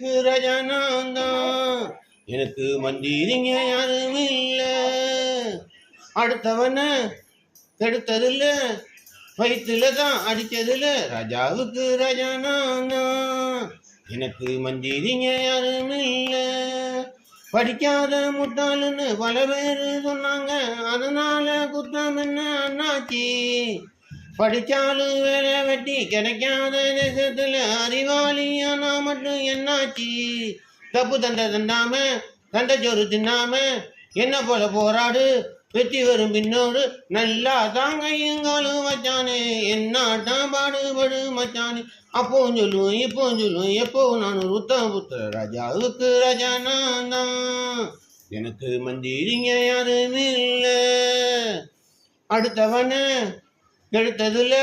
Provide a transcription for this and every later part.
ரஜானாந்தான் எனக்கு மந்திரிங்க யாரும் இல்ல. அடுத்தவன கெடுத்ததில்ல. வயிற்றுல தான் அடிச்சதில்ல ராஜாவுக்கு ராஜானா எனக்கு மந்திரிங்க யாரும் இல்ல. படிக்காத முட்டாளுன்னு பல பேர் சொன்னாங்க. அதனால குத்தம் என்ன அண்ணாச்சி? படிச்சாலும் வேலை வெட்டி கிடைக்காத தேசத்துல அறிவாளியானா மட்டும் என்னாச்சு? தப்பு தண்டை தண்டாம தண்டை சோறு தின்னாம என்ன போல போராடு? வெற்றி வரும் பின்னோடு நல்லா தான் கையுங்காலும் மச்சானே என்னாட்டம் பாடுபடு மச்சானே. அப்போ சொல்லுவோம் இப்போ சொல்லுவோம் எப்போ நான் ஒரு உத்தம புத்திர ராஜாவுக்கு ராஜா நான் தான். எனக்கு மந்திரிங்க யாரும் இல்லை அடுத்தவன கெடுத்ததுல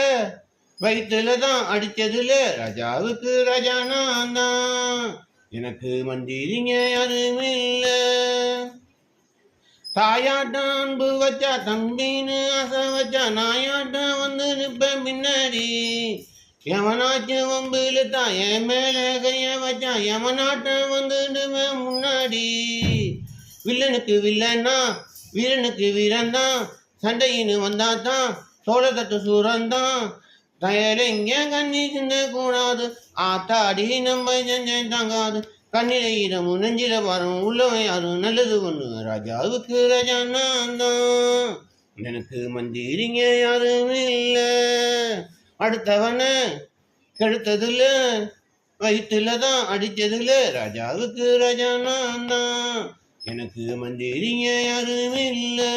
வயிற்றுல தான் அடிச்சதுல ராஜாவுக்கு ராஜா நான் தான் எனக்கு மந்திரிங்க யாரும் இல்ல தாயாட்டம் அன்பு வச்சா தம்பின்னு ஆசை வச்சா நாயாட்டம் வந்து நிற்பேன் பின்னாடி. எவனாச்சும் வம்பில் தான் என் மேல கைய வச்சான் எவனாட்டம் வந்து நிற்பேன் முன்னாடி. வில்லனுக்கு வில்லன்னா வீரனுக்கு வீரன் தான் சண்டையின்னு வந்தா தான் சோழத்தட்டு சூரன் தான் தயலைங்க கண்ணி சிந்த கூடாது? ஆத்தாடி நம்ம செஞ்சேன் தங்காது. கண்ணில ஈரமும் நெஞ்சில பாரம் உள்ளவன் யாரும் நல்லது ஒண்ணு ராஜாவுக்கு ராஜா நான் தான் எனக்கு மந்திரிங்க யாரும் இல்லை. அடுத்தவன கெடுத்ததுல வயிற்றுல தான் அடித்ததுல ராஜாவுக்கு ராஜா நான் தான் எனக்கு மந்திரிங்க யாரும் இல்லை.